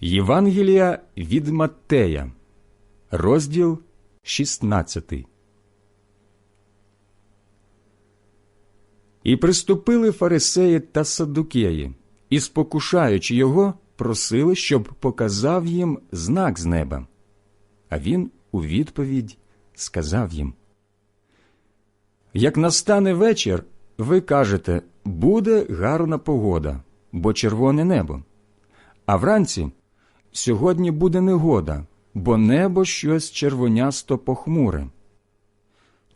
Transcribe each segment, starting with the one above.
Євангелія від Маттея, розділ 16. І приступили фарисеї та саддукеї, і, спокушаючи його, просили, щоб показав їм знак з неба. А він у відповідь сказав їм: Як настане вечір, ви кажете, буде гарна погода, бо червоне небо. А вранці сьогодні буде негода, бо небо щось червонясто похмуре.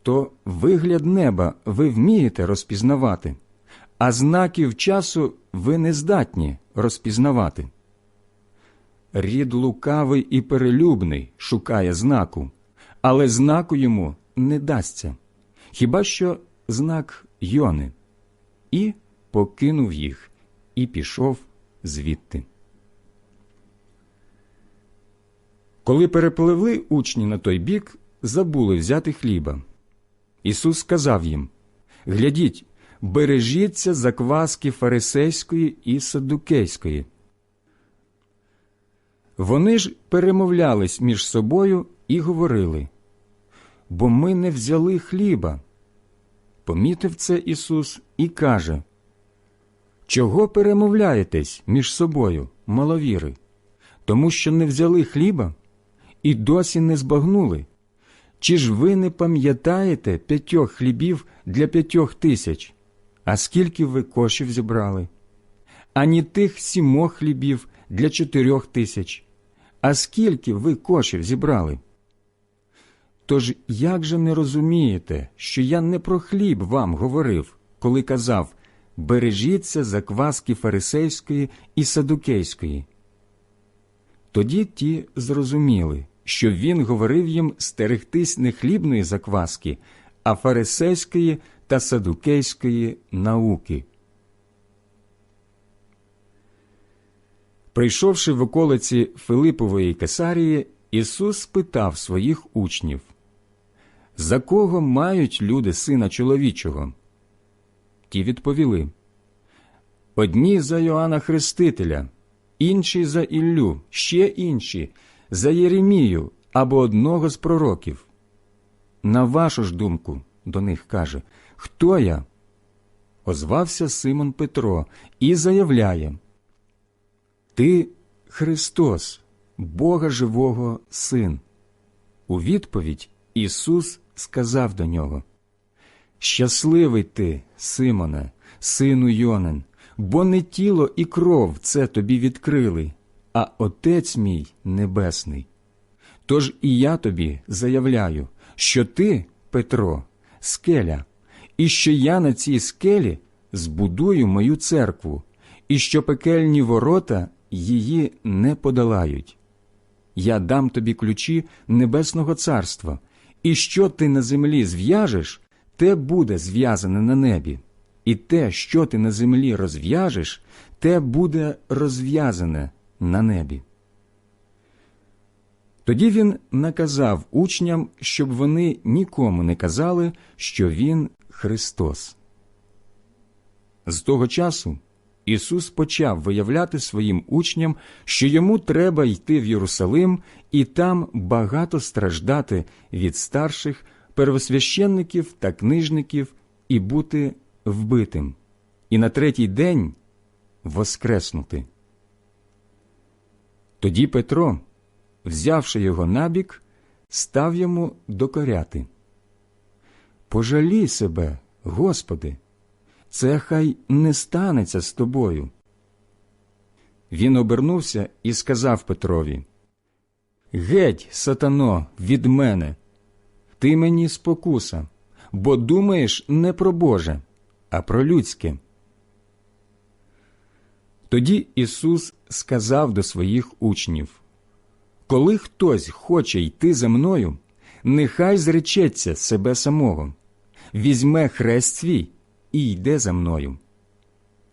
То вигляд неба ви вмієте розпізнавати, а знаків часу ви не здатні розпізнавати. Рід лукавий і перелюбний шукає знаку, але знаку йому не дасться, хіба що знак Йони. І покинув їх, і пішов звідти. Коли перепливли учні на той бік, забули взяти хліба. Ісус сказав їм Глядіть, бережіться закваски фарисейської і саддукейської. Вони ж перемовлялись між собою і говорили бо ми не взяли хліба. Помітив це Ісус і каже Чого перемовляєтесь між собою, маловіри? Тому що не взяли хліба і досі не збагнули. Чи ж ви не пам'ятаєте п'ятьох хлібів для п'ятьох тисяч? А скільки ви кошів зібрали? Ані тих сімох хлібів для чотирьох тисяч. А скільки ви кошів зібрали? Тож як же не розумієте, що я не про хліб вам говорив, коли казав бережіться закваски фарисейської і садукейської? Тоді ті зрозуміли, що він говорив їм стерегтись не хлібної закваски, а фарисейської та садукейської науки. Прийшовши в околиці Филипової Кесарії, Ісус спитав своїх учнів За кого мають люди сина чоловічого? Ті відповіли Одні за Йоанна Хрестителя, інші за Іллю, ще інші за Єремію або одного з пророків. На вашу ж думку, до них каже, хто я? Озвався Симон Петро і заявляє Ти Христос, Бога живого Син. У відповідь Ісус сказав до нього Щасливий ти, Симоне, сину Йонин, бо не тіло і кров це тобі відкрили, а Отець мій Небесний. Тож і я тобі заявляю, що ти, Петро, скеля, і що я на цій скелі збудую мою церкву, і що пекельні ворота її не подолають. Я дам тобі ключі Небесного Царства, і що ти на землі зв'яжеш, те буде зв'язане на небі, і те, що ти на землі розв'яжеш, те буде розв'язане на небі. Тоді він наказав учням, щоб вони нікому не казали, що він Христос. З того часу Ісус почав виявляти своїм учням, що йому треба йти в Єрусалим і там багато страждати від старших первосвященників та книжників і бути вбитим, і на третій день воскреснути. Тоді Петро, взявши його набік, став йому докоряти. Пожалій себе, Господи, це хай не станеться з тобою. Він обернувся і сказав Петрові Геть, сатано, від мене, ти мені спокуса, бо думаєш не про Боже, а про людське. Тоді Ісус сказав до своїх учнів Коли хтось хоче йти за мною, нехай зречеться себе самого, візьме хрест свій і йде за мною.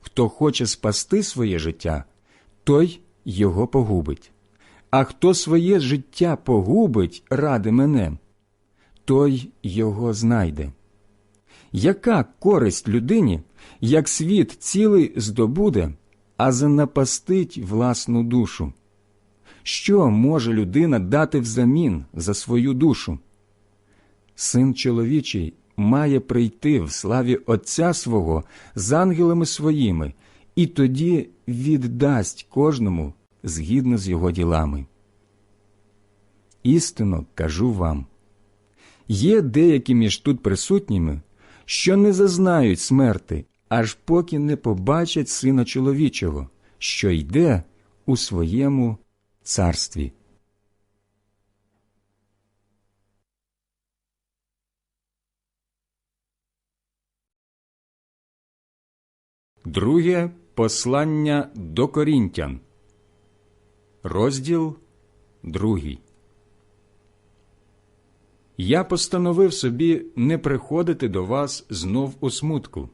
Хто хоче спасти своє життя, той його погубить. А хто своє життя погубить ради мене, той його знайде. Яка користь людині, як світ цілий здобуде, а занапастить власну душу? що може людина дати взамін за свою душу? Син чоловічий має прийти в славі Отця свого з ангелами своїми, і тоді віддасть кожному згідно з його ділами. Істинно кажу вам є деякі між тут присутніми, що не зазнають смерти, аж поки не побачать сина чоловічого, що йде у своєму царстві. Друге послання до Корінтян, розділ другий. Я постановив собі не приходити до вас знов у смутку.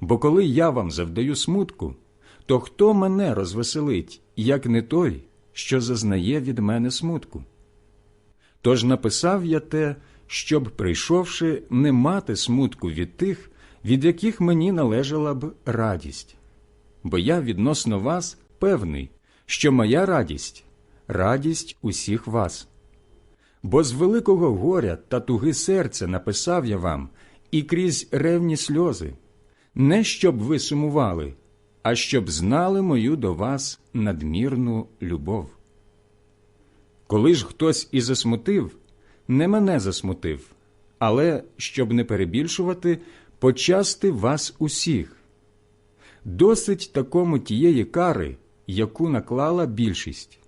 Бо коли я вам завдаю смутку, то хто мене розвеселить, як не той, що зазнає від мене смутку? Тож написав я те, щоб, прийшовши, не мати смутку від тих, від яких мені належала б радість. Бо я відносно вас певний, що моя радість радість усіх вас. Бо з великого горя та туги серця написав я вам і крізь ревні сльози, не щоб ви сумували, а щоб знали мою до вас надмірну любов. Коли ж хтось і засмутив, не мене засмутив, але, щоб не перебільшувати, почасти вас усіх. Досить такому тієї кари, яку наклала більшість.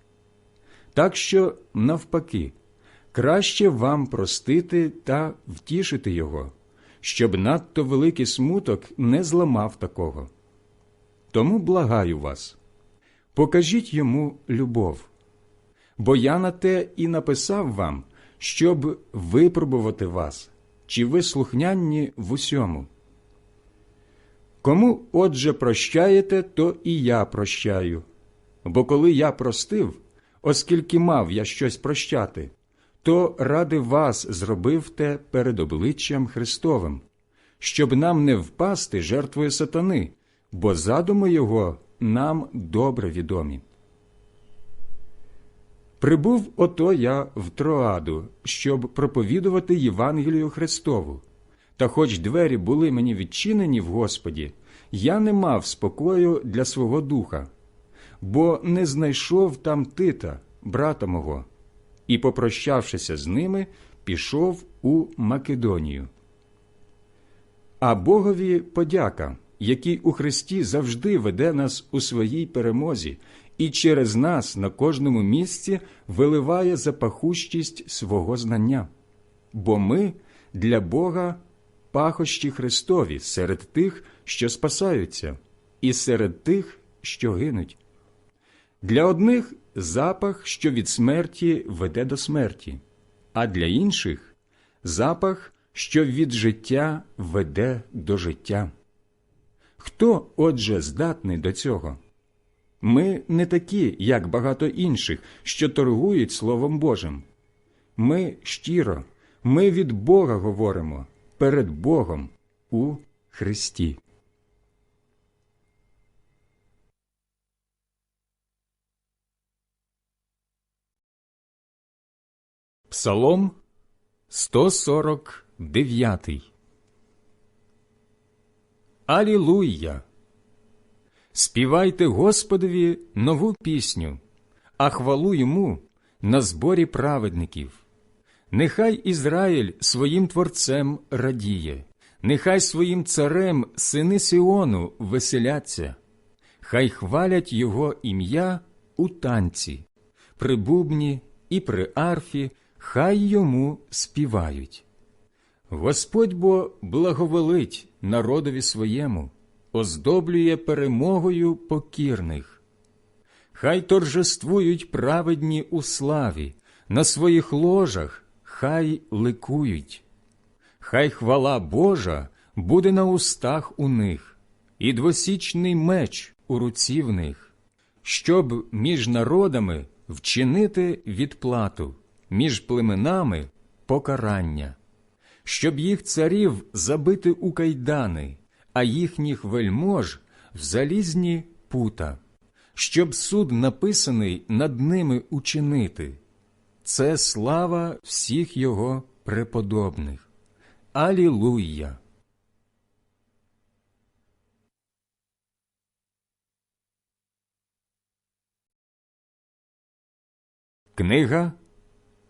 Так що, навпаки, краще вам простити та втішити його, щоб надто великий смуток не зламав такого. Тому благаю вас, покажіть йому любов, бо я на те і написав вам, щоб випробувати вас, чи ви слухнянні в усьому. Кому, отже, прощаєте, то і я прощаю. Бо коли я простив, оскільки мав я щось прощати, то ради вас зробив те перед обличчям Христовим, щоб нам не впасти жертвою сатани, бо задуми його нам добре відомі. Прибув ото я в Троаду, щоб проповідувати Євангелію Христову. Та хоч двері були мені відчинені в Господі, я не мав спокою для свого духа, бо не знайшов там тита, брата мого, і, попрощавшися з ними, пішов у Македонію. А Богові подяка, який у Христі завжди веде нас у своїй перемозі і через нас на кожному місці виливає запахущість свого знання. Бо ми для Бога пахощі Христові серед тих, що спасаються, і серед тих, що гинуть. Для одних запах, що від смерті веде до смерті, а для інших запах, що від життя веде до життя. Хто, отже, здатний до цього? Ми не такі, як багато інших, що торгують Словом Божим. Ми щиро, ми від Бога говоримо перед Богом у Христі. Псалом 149 Алілуя! Співайте Господові нову пісню, а хвалу йому на зборі праведників. Нехай Ізраїль своїм творцем радіє, нехай своїм царем сини Сіону веселяться, хай хвалять його ім'я у танці, при бубні і при арфі, хай йому співають. Господь бо благоволить народові своєму, оздоблює перемогою покірних. Хай торжествують праведні у славі, на своїх ложах хай ликують. Хай хвала Божа буде на устах у них, і двосічний меч у руці в них, щоб між народами вчинити відплату, між племенами покарання, щоб їх царів забити у кайдани, а їхніх вельмож в залізні пута, щоб суд написаний над ними учинити. Це слава всіх його преподобних. Алілуя! Книга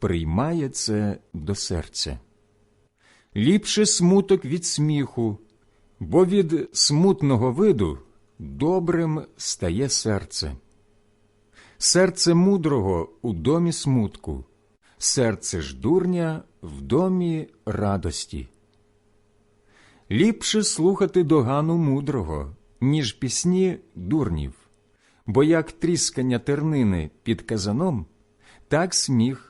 приймає це до серця. Ліпше смуток від сміху, бо від смутного виду добрим стає серце. Серце мудрого у домі смутку, серце ж дурня в домі радості. Ліпше слухати догану мудрого, ніж пісні дурнів, бо як тріскання тернини під казаном, так сміх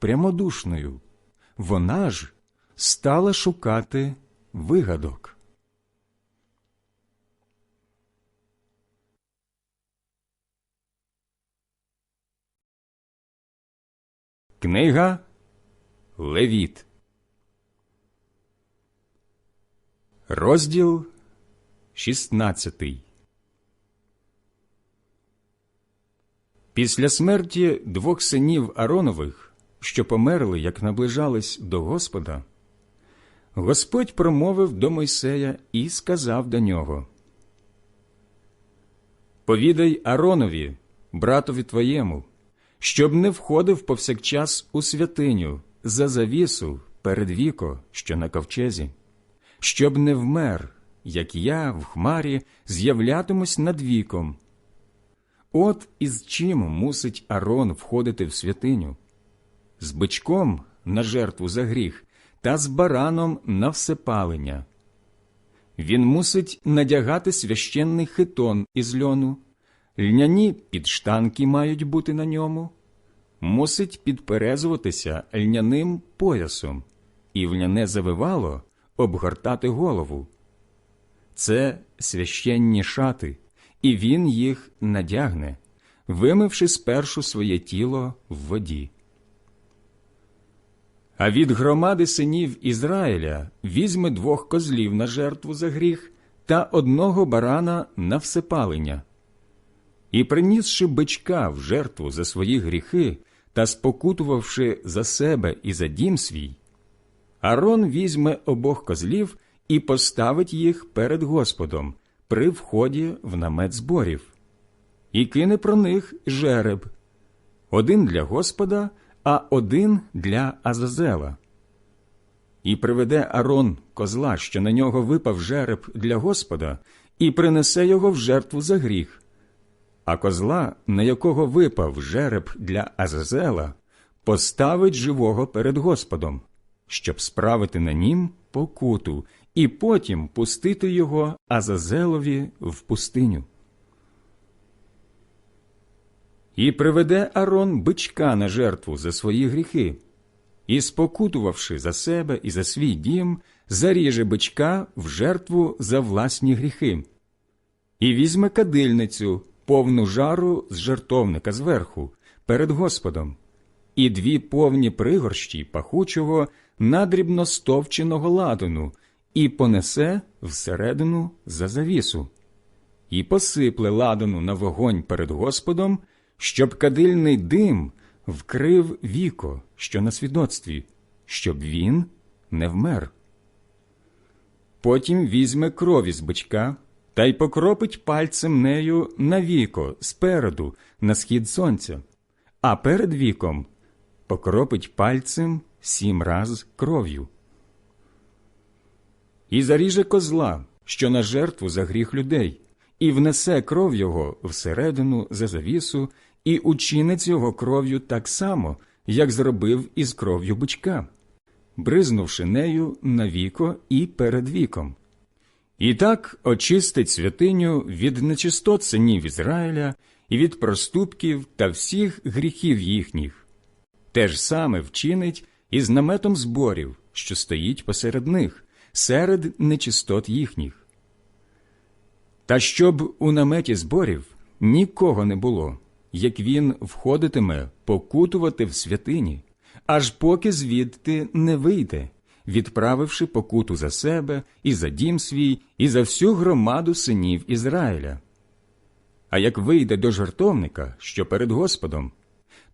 прямодушною, вона ж стала шукати вигадок. Книга Левіт. Розділ 16 Після смерті двох синів Аронових, що померли, як наближались до Господа, Господь промовив до Мойсея і сказав до нього Повідай Аронові, братові твоєму, щоб не входив повсякчас у святиню за завісу перед віко, що на ковчезі, щоб не вмер, як я в хмарі з'являтимусь над віком. От із чим мусить Арон входити в святиню з бичком на жертву за гріх та з бараном на всепалення. Він мусить надягати священний хитон із льону, льняні підштанки мають бути на ньому, мусить підперезуватися льняним поясом і в льняне завивало обгортати голову. Це священні шати, і він їх надягне, вимивши спершу своє тіло в воді. А від громади синів Ізраїля візьме двох козлів на жертву за гріх та одного барана на всепалення. І, принісши бичка в жертву за свої гріхи та спокутувавши за себе і за дім свій, Арон візьме обох козлів і поставить їх перед Господом при вході в намет зборів, і кине про них жереб один для Господа, а один для Азазела. І приведе Арон козла, що на нього випав жереб для Господа, і принесе його в жертву за гріх. А козла, на якого випав жереб для Азазела, поставить живого перед Господом, щоб справити на нім покуту, і потім пустити його Азазелові в пустиню. І приведе Арон бичка на жертву за свої гріхи, і, спокутувавши за себе і за свій дім, заріже бичка в жертву за власні гріхи, і візьме кадильницю, повну жару з жертовника зверху, перед Господом, і дві повні пригорщі пахучого надрібно стовченого ладану, і понесе всередину за завісу, і посипле ладану на вогонь перед Господом, щоб кадильний дим вкрив віко, що на свідоцтві, щоб він не вмер. Потім візьме кров із бичка та й покропить пальцем нею на віко спереду, на схід сонця, а перед віком покропить пальцем сім раз кров'ю. І заріже козла, що на жертву за гріх людей, і внесе кров його всередину за завісу, і учинить його кров'ю так само, як зробив із кров'ю бичка, бризнувши нею на віко і перед віком. І так очистить святиню від нечистот синів Ізраїля і від проступків та всіх гріхів їхніх. Те ж саме вчинить із наметом зборів, що стоїть посеред них, серед нечистот їхніх. Та щоб у наметі зборів нікого не було, як він входитиме покутувати в святині, аж поки звідти не вийде, відправивши покуту за себе і за дім свій, і за всю громаду синів Ізраїля. А як вийде до жертовника, що перед Господом,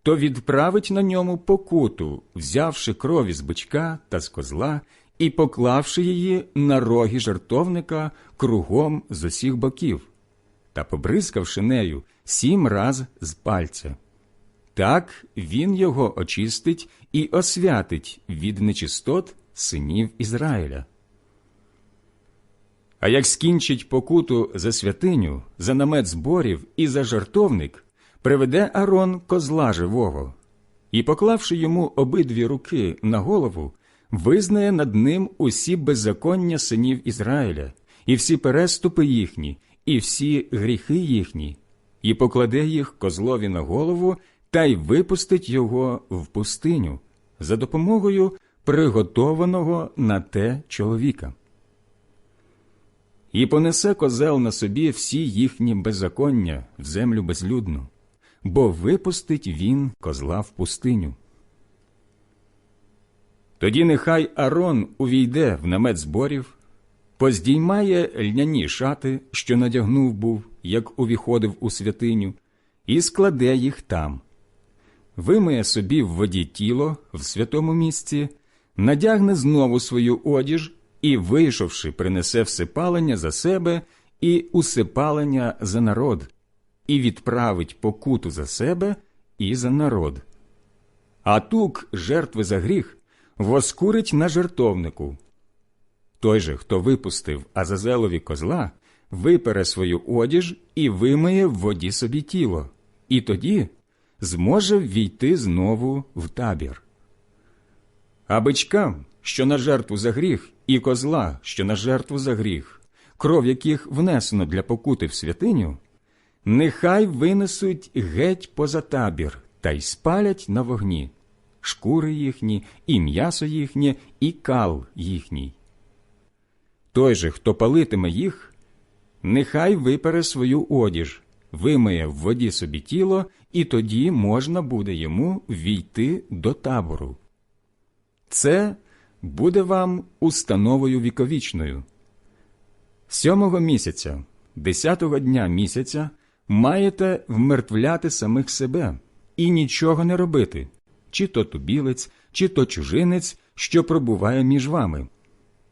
то відправить на ньому покуту, взявши крові з бичка та з козла і поклавши її на роги жертовника кругом з усіх боків, та побризкавши нею сім раз з пальця. Так він його очистить і освятить від нечистот синів Ізраїля. А як скінчить покуту за святиню, за намет зборів і за жартовник, приведе Арон козла живого, і, поклавши йому обидві руки на голову, визнає над ним усі беззаконня синів Ізраїля, і всі переступи їхні, і всі гріхи їхні, і покладе їх козлові на голову та й випустить його в пустиню за допомогою приготованого на те чоловіка. І понесе козел на собі всі їхні беззаконня в землю безлюдну, бо випустить він козла в пустиню. Тоді нехай Арон увійде в намет зборів, поздіймає льняні шати, що надягнув був, як увіходив у святиню, і складе їх там. Вимиє собі в воді тіло в святому місці, надягне знову свою одіж і, вийшовши, принесе всепалення за себе і усипалення за народ, і відправить покуту за себе і за народ. А тук жертви за гріх воскурить на жертовнику. Той же, хто випустив Азазелові козла, випере свою одіж і вимиє в воді собі тіло, і тоді зможе ввійти знову в табір. А бичкам, що на жертву за гріх, і козла, що на жертву за гріх, кров яких внесено для покути в святиню, нехай винесуть геть поза табір та й спалять на вогні шкури їхні, і м'ясо їхнє, і кал їхній. Той же, хто палитиме їх, нехай випере свою одіж, вимиє в воді собі тіло, і тоді можна буде йому війти до табору. Це буде вам установою віковічною. Сьомого місяця, десятого дня місяця, маєте вмертвляти самих себе і нічого не робити, чи то тубілець, чи то чужинець, що пробуває між вами.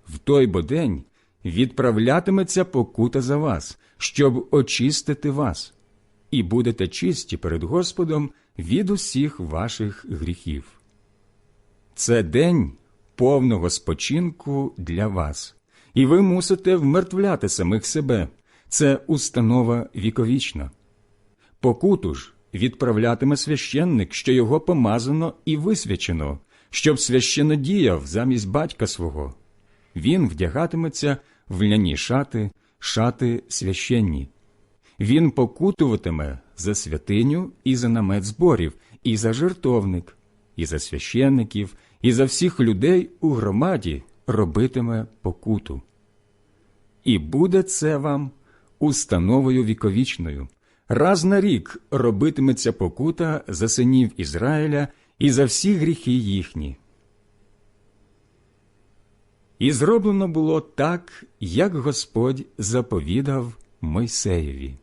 В той бо день відправлятиметься покута за вас, щоб очистити вас, і будете чисті перед Господом від усіх ваших гріхів. Це день повного спочинку для вас, і ви мусите вмертвляти самих себе. Це установа віковічна. Покуту ж відправлятиме священник, що його помазано і висвячено, щоб священно діяв замість батька свого. Він вдягатиметься в ляні шати, шати священні. Він покутуватиме за святиню і за намет зборів, і за жертовник, і за священників, і за всіх людей у громаді робитиме покуту. І буде це вам установою віковічною. Раз на рік робитиметься покута за синів Ізраїля і за всі гріхи їхні. І зроблено було так, як Господь заповідав Мойсеєві.